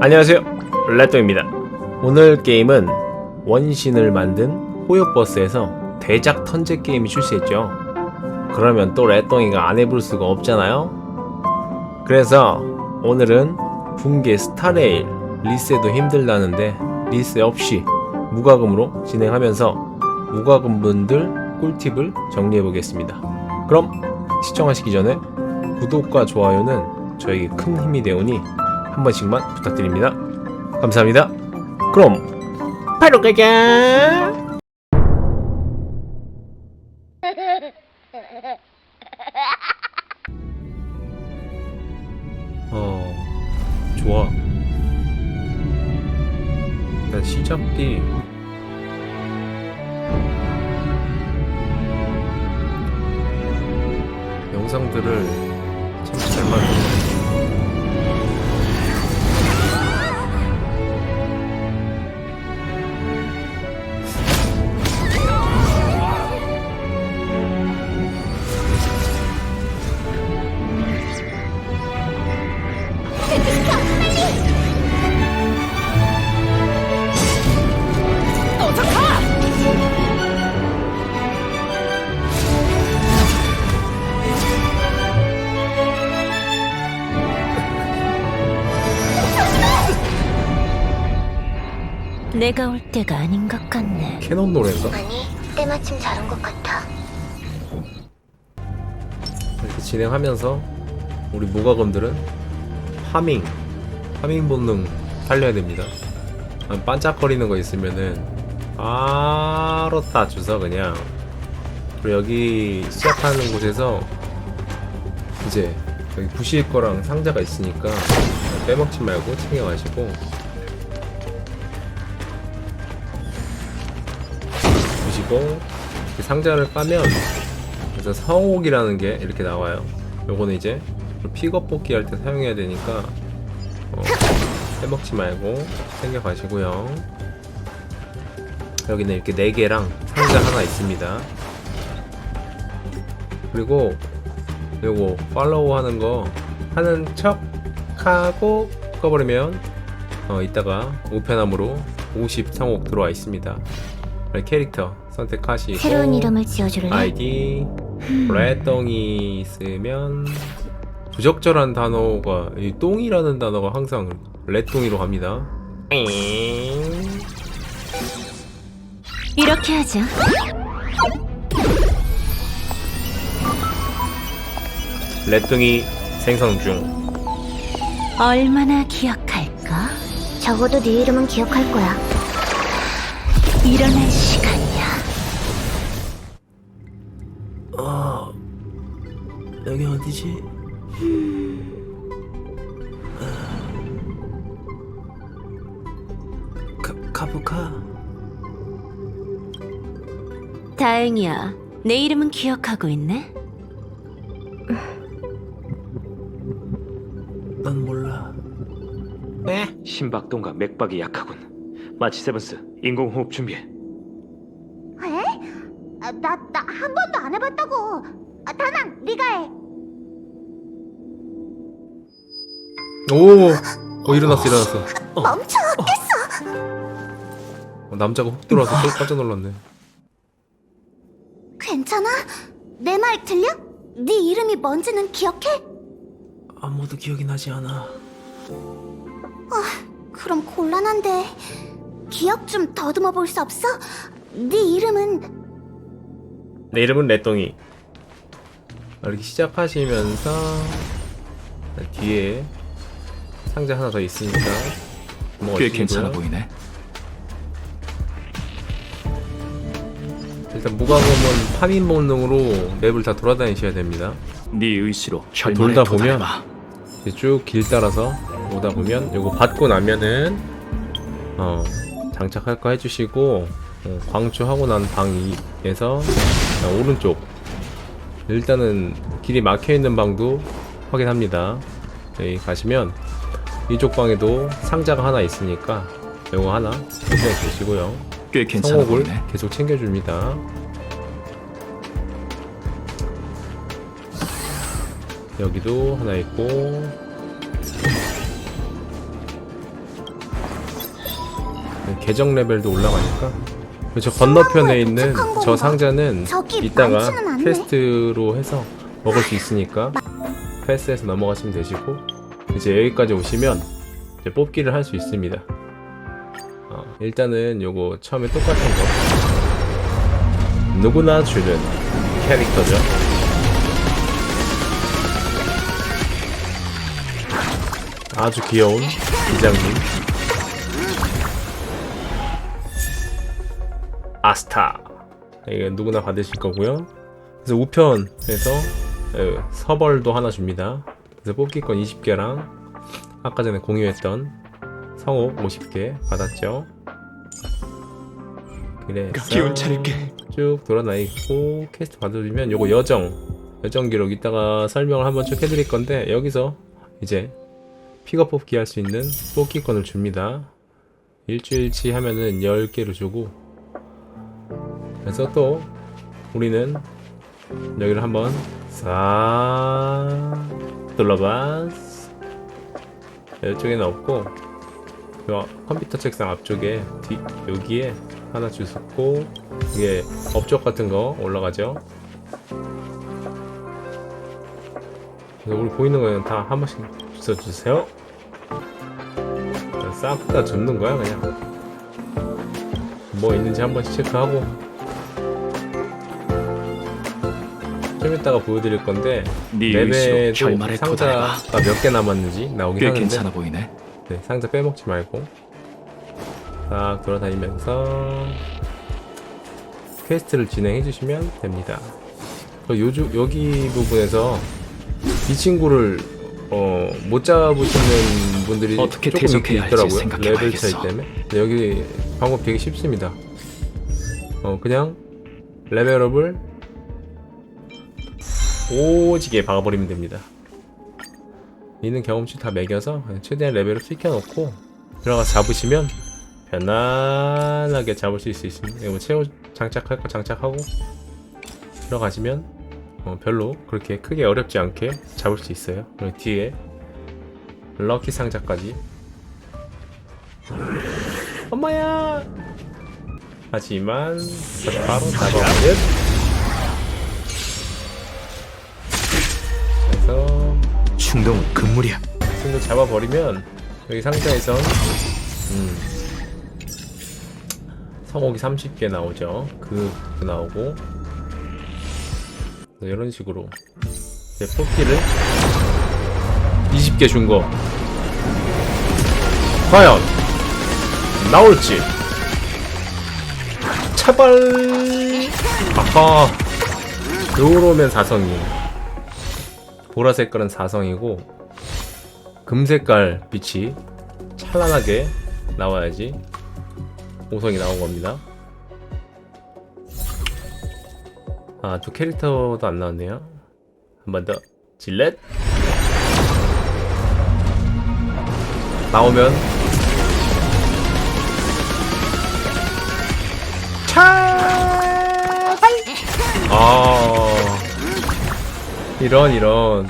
안녕하세요. 레또입니다. 오늘 게임은 원신을 만든 호요버스에서 대작 턴제 게임이 출시했죠. 그러면 또 레똥이가 안 해볼 수가 없잖아요. 그래서 오늘은 붕괴 스타레일 리스에도 힘들다는데 리스 없이 무과금으로 진행하면서 무과금 분들 꿀팁을 정리해 보겠습니다. 그럼 시청하시기 전에 구독과 좋아요는 저에게 큰 힘이 되오니 한 번씩만 부탁드립니다. 감사합니다. 그럼 바로 가자. 어 좋아. 일단 시작기 영상들을 참 잘만 내가 올 때가 아닌 것 같네. 캐논 노래인가? 아니, 때마침 잘 온 것 같아. 이렇게 진행하면서 우리 무과금들은 파밍, 파밍 본능 살려야 됩니다. 아, 반짝거리는 거 있으면은 바로 다 주서 그냥 그리고 여기 시작하는 곳에서 이제 여기 부실 거랑 상자가 있으니까 빼먹지 말고 챙겨가시고 보시고 이 상자를 까면 그래서 성옥이라는 게 이렇게 나와요. 요거는 이제 픽업 뽑기 할 때 사용해야 되니까 어, 빼먹지 말고 챙겨 가시고요. 여기는 이렇게 네 개랑 상자 하나 있습니다. 그리고 요거 팔로우 하는 거 하는 척 하고 꺼버리면 어 이따가 우편함으로 50 성옥 들어와 있습니다. 캐릭터 선택하시고 새로운 이름을 지어줄래? 아이디 레똥이 있으면 부적절한 단어가 이 똥이라는 단어가 항상 레똥이로 갑니다. 이렇게 하자. 레똥이 생성 중. 얼마나 기억할까? 적어도 네 이름은 기억할 거야. 일어날 시간 여기 어디지? 카 카부카 다행이야. 내 이름은 기억하고 있네. 난 몰라. 네? 심박동과 맥박이 약하군. 마치 세븐스 인공호흡 준비해. 오, 어 일어났어 일어났어. 멈춰! 어, 남자가 훅 들어와서 또 깜짝 놀랐네. 괜찮아? 내 말 들려? 네 이름이 뭔지는 기억해? 아무도 기억이 나지 않아. 그럼 곤란한데 기억 좀 더듬어 볼 수 없어? 네 이름은 내 이름은 레똥이. 이렇게 시작하시면서 뒤에 상자 하나 더 있으니까 뭐 꽤 괜찮아 보이네. 일단 무과금은 파민 본능으로 맵을 다 돌아다니셔야 됩니다. 네 의지로 돌다 보면. 쭉 길 따라서 오다 보면 요거 받고 나면은 어 장착할 거 해주시고 어, 광주하고 난 방에서 오른쪽 일단은 길이 막혀 있는 방도 확인합니다. 여기 가시면 이쪽 방에도 상자가 하나 있으니까 요거 하나 구매해 주시고요. 꽤 괜찮아 성옥을 보이네. 계속 챙겨줍니다. 여기도 하나 있고 계정 레벨도 올라가니까 저 건너편에 있는 저? 상자는 이따가. 퀘스트로 해서 먹을 수 있으니까 패스해서 넘어가시면 되시고 이제 여기까지 오시면 이제 뽑기를 할 수 있습니다. 어, 일단은 요거 처음에 똑같은 거 누구나 주는 캐릭터죠. 아주 귀여운 기장님 아스타 이게 누구나 받으실 거고요. 그래서 우편에서 에, 서벌도 하나 줍니다. 그래서 뽑기권 20개랑 아까 전에 공유했던 성옥 50개 받았죠. 그래서 기운 차릴게. 쭉 돌아다니고 퀘스트 받아주면 요거 여정 여정 기록 이따가 설명을 한번 쭉 해드릴 건데 여기서 이제 픽업 뽑기 할 수 있는 뽑기권을 줍니다. 일주일치 하면은 10개를 주고 그래서 또 우리는 여기를 한번 싹 둘러봐 이쪽에는 없고 요 컴퓨터 책상 앞쪽에 뒤 여기에 하나 주셨고 이게 업적 같은 거 올라가죠? 그래서 우리 보이는 거는 다 한 번씩 주워주세요. 싹 다 줍는 거야 그냥. 뭐 있는지 한 번씩 체크하고 좀 이따가 보여드릴 건데 네 맵에도 의지로 결말에 상자가 도달해봐. 몇개 남았는지 나오긴 꽤 하는데 괜찮아 보이네. 네, 상자 빼먹지 말고 딱 돌아다니면서 퀘스트를 진행해 주시면 됩니다. 그 요주, 여기 부분에서 이 친구를 어, 못 잡으시는 분들이 어떻게 조금 있긴 대적해야 할지 있더라고요. 생각해 레벨 차이 봐야겠어. 때문에. 근데 여기 방법 되게 쉽습니다. 어, 그냥 레벨업을 오지게 박아버리면 됩니다. 있는 경험치 다 매겨서 최대한 레벨을 시켜놓고 들어가서 잡으시면 편안하게 잡을 수 있습니다. 이거 채워 장착할 거 장착하고 들어가시면 어, 별로 그렇게 크게 어렵지 않게 잡을 수 있어요. 그리고 뒤에 럭키 상자까지 엄마야 하지만 바로 잡아버려 충동은 금물이야. 친구 잡아버리면 여기 상자에선 음, 성옥이 30개 나오죠. 그, 그 나오고. 이런 식으로 이제 뽑기를 20개 준 거. 과연 나올지. 차발! 아하. 요러면 4성이 보라색 깔은 4성이고 금색깔 빛이 찬란하게 나와야지 5성이 나온 겁니다. 아, 또 캐릭터도 안 나왔네요. 한 번 더. 질렛. 나오면 이런 이런.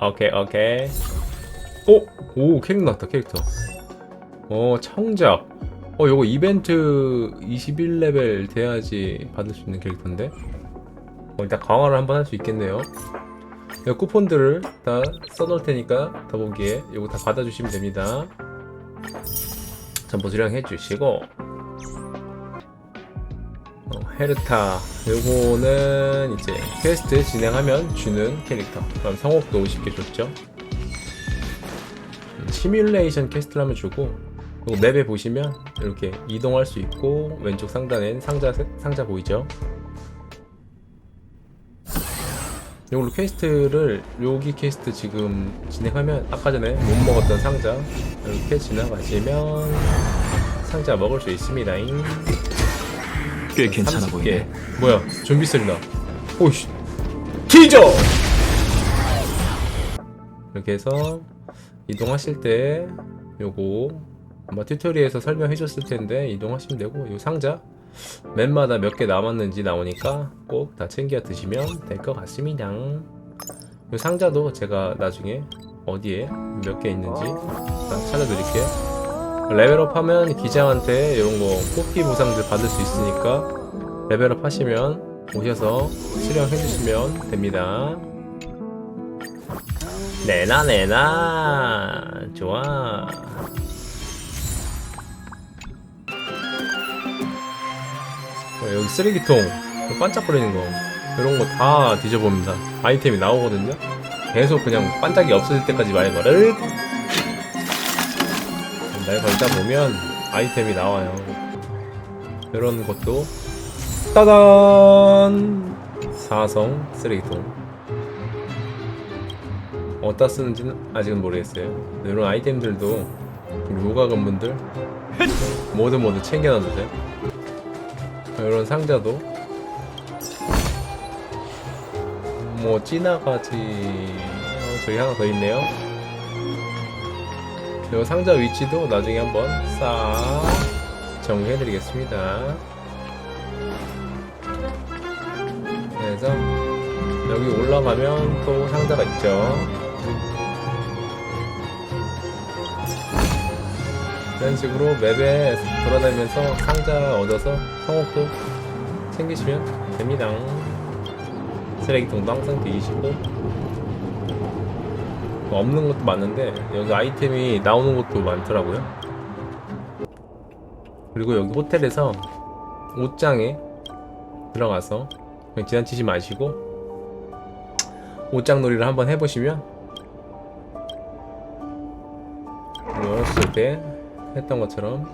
오케이 오케이. 오! 오 캐릭터 나왔다 캐릭터 어 청작 어 요거 이벤트 21레벨 돼야지 받을 수 있는 캐릭터인데 어 일단 강화를 한번 할 수 있겠네요 요 쿠폰들을 다 써놓을 테니까 더보기에 요거 다 받아주시면 됩니다 전부 수령해 주시고 어, 헤르타 요거는 이제 퀘스트 진행하면 주는 캐릭터 그럼 성옥도 50개 줬죠 시뮬레이션 퀘스트를 하면 주고 그리고 맵에 보시면 이렇게 이동할 수 있고 왼쪽 상단엔 상자 상자 보이죠? 이걸로 퀘스트를 여기 퀘스트 지금 진행하면 아까 전에 못 먹었던 상자 이렇게 지나가시면 상자 먹을 수 있습니다. 꽤 괜찮아 보이네. 뭐야? 좀비 소리 나. 오씨. 티저. 이렇게 해서 이동하실 때 요거 아마 튜토리얼에서 설명해 줬을 텐데 이동하시면 되고 요 상자 맨마다 몇 개 남았는지 나오니까 꼭 다 챙겨 드시면 될 것 같습니다. 요 상자도 제가 나중에 어디에 몇 개 있는지 다 찾아드릴게요. 레벨업 하면 기장한테 이런 거 뽑기 보상들 받을 수 있으니까 레벨업 하시면 오셔서 수령해 주시면 됩니다. 내나 내나 좋아. 어, 여기 쓰레기통 그 반짝거리는 거 이런 거 다 뒤져봅니다. 아이템이 나오거든요. 계속 그냥 반짝이 없어질 때까지 말 거를 날 걸다 보면 아이템이 나와요. 이런 것도 따단 사성 쓰레기통 어디다 쓰는지는 아직은 모르겠어요. 이런 아이템들도 우리 요가건 분들 모두 모두 챙겨놔주세요. 이런 상자도 뭐 찌나가지 어, 저기 하나 더 있네요. 이 상자 위치도 나중에 한번 싹 정리해드리겠습니다. 그래서 여기 올라가면 또 상자가 있죠. 이런 식으로 맵에 돌아다니면서 상자 얻어서 성옥도 챙기시면 됩니다. 쓰레기통도 항상 뒤지시고 뭐 없는 것도 많은데 여기 아이템이 나오는 것도 많더라고요. 그리고 여기 호텔에서 옷장에 들어가서 그냥 지나치지 마시고 옷장 놀이를 한번 해보시면 어렸을 때 했던 것처럼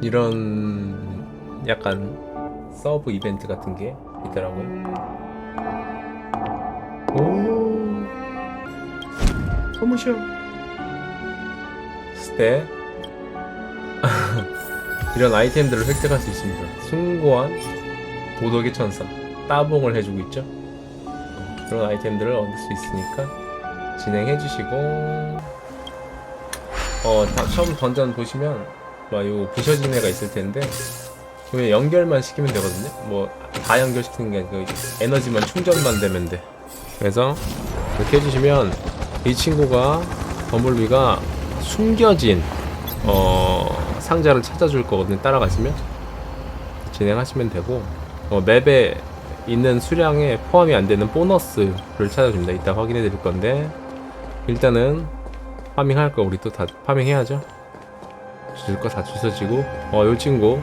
이런 약간 서브 이벤트 같은 게 있더라고요. 소무쇼. 스테. 이런 아이템들을 획득할 수 있습니다. 숭고한 도덕의 천사. 따봉을 해주고 있죠. 어, 그런 아이템들을 얻을 수 있으니까 진행해 주시고, 어, 다, 처음 던전 보시면, 막요 부셔진 애가 있을 텐데, 그냥 연결만 시키면 되거든요. 뭐 다 연결시키는 게 아니고 에너지만 충전만 되면 돼. 그래서 이렇게 해주시면 이 친구가 범블비가 숨겨진 어, 상자를 찾아줄 거거든요. 따라가시면 진행하시면 되고 어, 맵에 있는 수량에 포함이 안 되는 보너스를 찾아줍니다. 이따 확인해 드릴 건데 일단은 파밍 할 거 우리 또 다 파밍 해야죠. 주실 거 다 주셔지고 어, 요 친구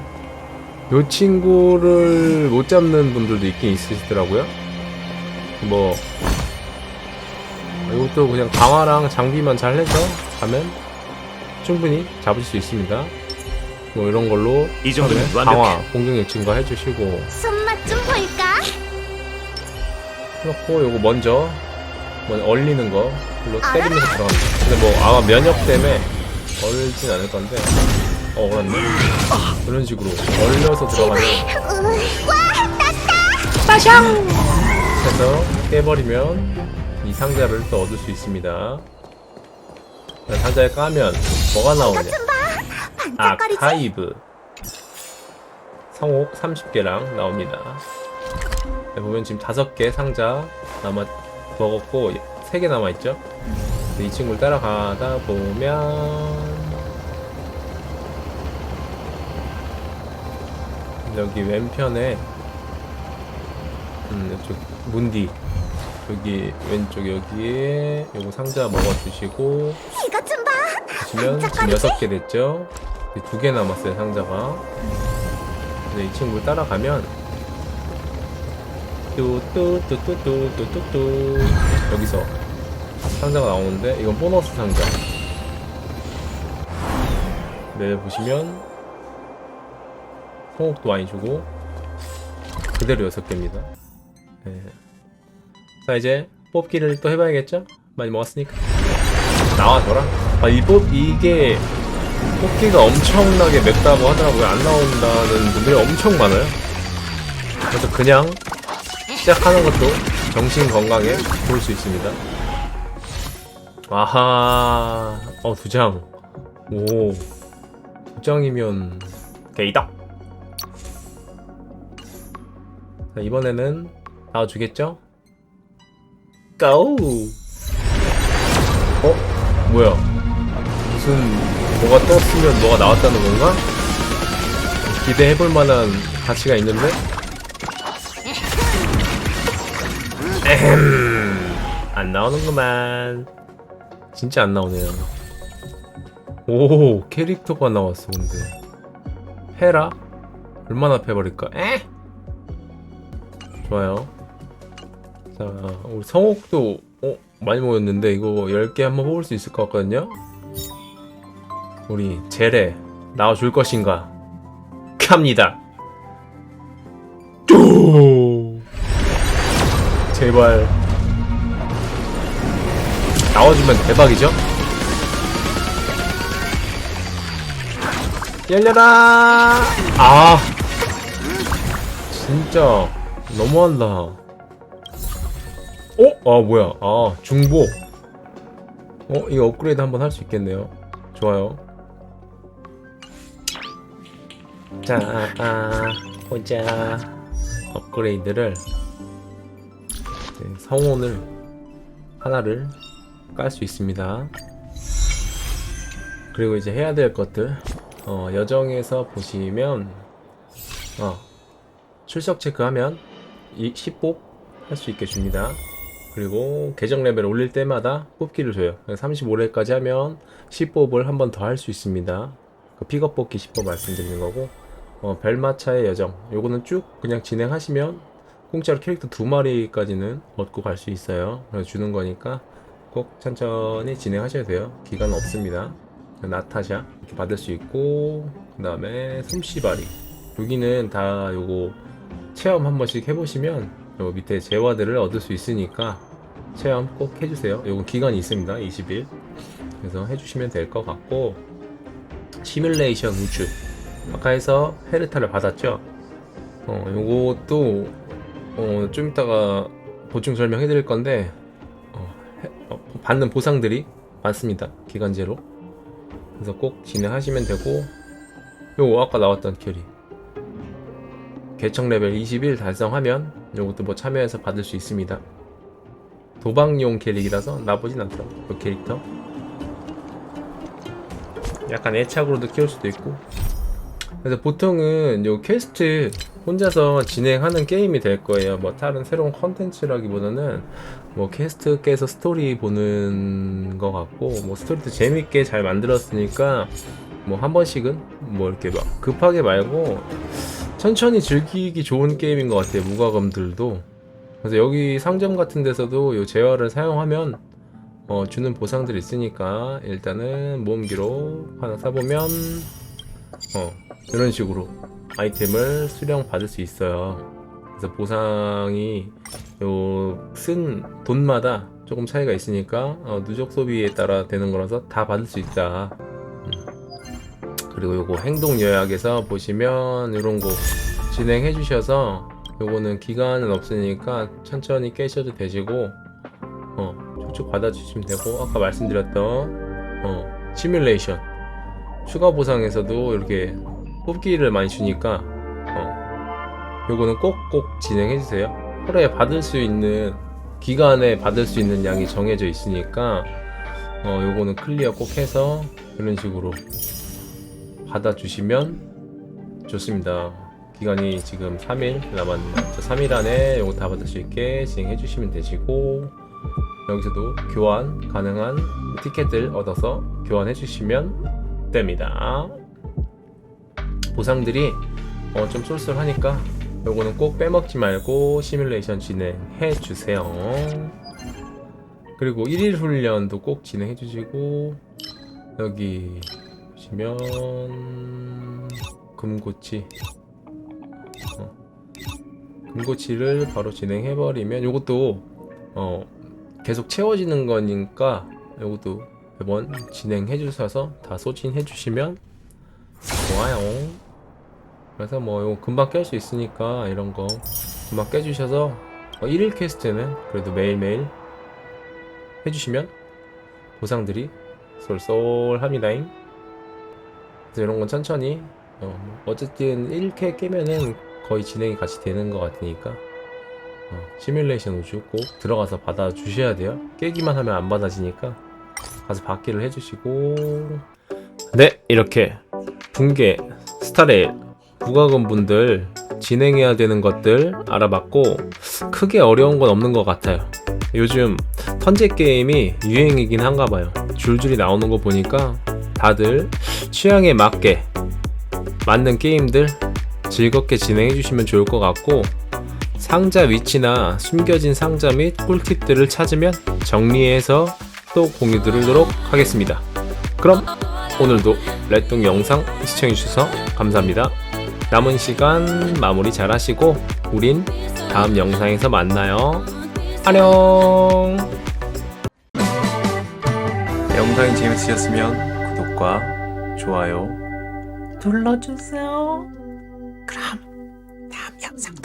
요 친구를 못 잡는 분들도 있긴 있으시더라고요. 뭐 이것도 그냥 강화랑 장비만 잘 해서 가면 충분히 잡을 수 있습니다. 뭐 이런 걸로 이 정도면 처음에 완벽해. 강화 공격력 증가 해 주시고 손맛 좀 볼까? 그렇고 요거 먼저 뭐 얼리는 거로 때리면서 들어갑니다. 근데 뭐 아마 면역 때문에 얼진 않을 건데 어 그렇네. 이런 식으로 얼려서 들어가면 해서 깨버리면 이 상자를 또 얻을 수 있습니다. 상자에 까면 뭐가 나오냐? 아카이브 성옥 30개랑 나옵니다. 네, 보면 지금 5개 상자 남아 먹었고 3개 남아있죠? 이 친구를 따라가다 보면 여기 왼편에 음, 이쪽 문디 여기 왼쪽 여기에 요거 상자 먹어주시고 이것 좀 봐. 보시면 지금 여섯 개 됐죠? 두 개 남았어요 상자가. 근데 이 친구 따라가면 뚜뚜뚜뚜뚜뚜뚜뚜 여기서 상자가 나오는데 이건 보너스 상자. 네 보시면 성옥도 많이 주고 그대로 여섯 개입니다. 네. 자 이제 뽑기를 또 해봐야겠죠? 많이 먹었으니까. 나와줘라. 아, 이 뽑, 이게, 뽑기가 엄청나게 맵다고 하더라고요. 안 나온다는 분들이 엄청 많아요. 그래서 그냥 시작하는 것도 정신 건강에 좋을 수 있습니다. 아하, 어, 두 장. 오, 두 장이면, 게이다. 자, 이번에는 나와주겠죠? 고! 어? 뭐야? 무슨 뭐가 떴으면 뭐가 나왔다는 건가? 기대해볼 만한 가치가 있는데? 에헴 안 나오는구만 진짜 안 나오네요 오 캐릭터가 나왔어 근데 헤라? 얼마나 패버릴까? 에? 좋아요 자 우리 성옥도 어? 많이 모였는데 이거 10개 한번 뽑을 수 있을 것 같거든요? 우리 제레 나와줄 것인가? 갑니다 쪼 제발 나와주면 대박이죠? 열려라! 아! 진짜 너무한다. 어? 아 뭐야? 아 중복. 어 이거 업그레이드 한번 할 수 있겠네요. 좋아요. 자, 아, 보자. 업그레이드를 네, 성원을 하나를 깔 수 있습니다. 그리고 이제 해야 될 것들 어, 여정에서 보시면 어, 출석 체크하면 이 10뽑 할수 있게 줍니다. 그리고 계정 레벨 올릴 때마다 뽑기를 줘요. 35레까지 하면 10뽑을 한 번 더 할 수 있습니다. 그 픽업 뽑기 10뽑 말씀드리는 거고 어, 별마차의 여정 요거는 쭉 그냥 진행하시면 공짜로 캐릭터 두 마리까지는 얻고 갈 수 있어요. 그래서 주는 거니까 꼭 천천히 진행하셔야 돼요. 기간 없습니다. 나타샤 이렇게 받을 수 있고 그 다음에 솜씨바리 여기는 다 요거 체험 한 번씩 해보시면 요 밑에 재화들을 얻을 수 있으니까 체험 꼭 해주세요. 요건 기간이 있습니다. 20일 그래서 해주시면 될 것 같고 시뮬레이션 우주 아까 해서 헤르타를 받았죠. 어 요것도 어, 좀 이따가 보충 설명해 드릴 건데 어, 해- 어, 받는 보상들이 많습니다. 기간제로. 그래서 꼭 진행하시면 되고 요거 아까 나왔던 캐리 개척 레벨 21 달성하면 요것도 뭐 참여해서 받을 수 있습니다 도박용 캐릭이라서 나쁘진 않더라고 그 캐릭터? 약간 애착으로도 키울 수도 있고. 그래서 보통은 요 퀘스트 혼자서 진행하는 게임이 될 거예요. 뭐 다른 새로운 컨텐츠라기보다는 뭐 퀘스트 깨서 스토리 보는 거 같고 뭐 스토리도 재밌게 잘 만들었으니까 뭐 한 번씩은 뭐 이렇게 막 급하게 말고 천천히 즐기기 좋은 게임인 것 같아요. 무과금들도 그래서 여기 상점 같은 데서도 요 재화를 사용하면 어, 주는 보상들이 있으니까 일단은 모음기로 하나 사보면 어 이런 식으로 아이템을 수령 받을 수 있어요 그래서 보상이 요 쓴 돈마다 조금 차이가 있으니까 어, 누적 소비에 따라 되는 거라서 다 받을 수 있다. 음. 그리고 요거 행동 요약에서 보시면 이런 거 진행해 주셔서 요거는 기간은 없으니까 천천히 깨셔도 되시고 어 쭉쭉 받아주시면 되고 아까 말씀드렸던 어 시뮬레이션 추가 보상에서도 이렇게 뽑기를 많이 주니까 어 요거는 꼭꼭 진행해 주세요. 하루에 받을 수 있는 기간에 받을 수 있는 양이 정해져 있으니까 어 요거는 클리어 꼭 해서 이런 식으로 받아주시면 좋습니다. 기간이 지금 3일 남았는데 3일 안에 요거 다 받을 수 있게 진행해 주시면 되시고 여기서도 교환 가능한 티켓을 얻어서 교환해 주시면 됩니다. 보상들이 어, 좀 쏠쏠하니까 요거는 꼭 빼먹지 말고 시뮬레이션 진행해 주세요. 그리고 1일 훈련도 꼭 진행해 주시고 여기 보시면 금고치 어, 금고치를 바로 진행해 버리면 요것도 어, 계속 채워지는 거니까 요것도 매번 진행해 주셔서 다 소진해 주시면 좋아요. 그래서 뭐 이거 금방 깰 수 있으니까 이런 거 금방 깨주셔서 어, 1일 퀘스트는 그래도 매일매일 해주시면 보상들이 쏠쏠합니다잉 이런 건 천천히 어, 어쨌든 1캐 깨면은 거의 진행이 같이 되는 것 같으니까 어, 시뮬레이션 우주 꼭 들어가서 받아 주셔야 돼요. 깨기만 하면 안 받아지니까 가서 받기를 해주시고. 네 이렇게 붕괴 스타레일 부가금 분들 진행해야 되는 것들 알아봤고 크게 어려운 건 없는 것 같아요. 요즘 턴제 게임이 유행이긴 한가 봐요. 줄줄이 나오는 거 보니까 다들 취향에 맞게 맞는 게임들 즐겁게 진행해 주시면 좋을 것 같고 상자 위치나 숨겨진 상자 및 꿀팁들을 찾으면 정리해서 또 공유 드리도록 하겠습니다. 그럼 오늘도 렛동 영상 시청해 주셔서 감사합니다. 남은 시간 마무리 잘 하시고 우린 다음 영상에서 만나요. 안녕. 영상이 재밌으셨으면 구독과 좋아요 눌러주세요. Ram. Đảm nhận rằng